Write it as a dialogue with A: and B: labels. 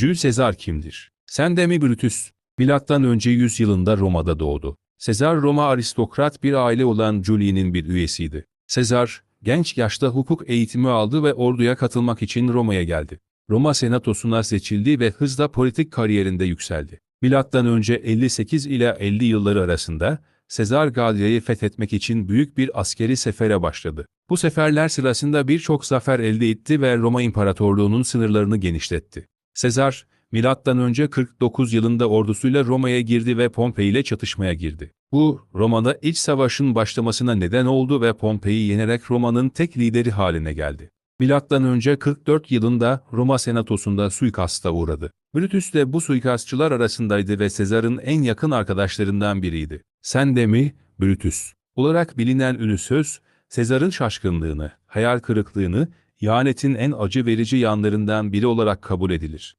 A: Jules Sezar kimdir? Sen de mi Brutus? Milattan önce 100 yılında Roma'da doğdu. Sezar Roma aristokrat bir aile olan Julien'in bir üyesiydi. Sezar, genç yaşta hukuk eğitimi aldı ve orduya katılmak için Roma'ya geldi. Roma senatosuna seçildi ve hızla politik kariyerinde yükseldi. Milattan önce 58 ile 50 yılları arasında Sezar Galya'yı fethetmek için büyük bir askeri sefere başladı. Bu seferler sırasında birçok zafer elde etti ve Roma İmparatorluğu'nun sınırlarını genişletti. Sezar, önce 49 yılında ordusuyla Roma'ya girdi ve Pompei ile çatışmaya girdi. Bu, Roma'da iç savaşın başlamasına neden oldu ve Pompei'yi yenerek Roma'nın tek lideri haline geldi. Önce 44 yılında Roma senatosunda suikasta uğradı. Brutus de bu suikastçılar arasındaydı ve Sezar'ın en yakın arkadaşlarından biriydi. Sen de mi, Brutus? Olarak bilinen ünlü söz, Sezar'ın şaşkınlığını, hayal kırıklığını, ihanetin en acı verici yanlarından biri olarak kabul edilir.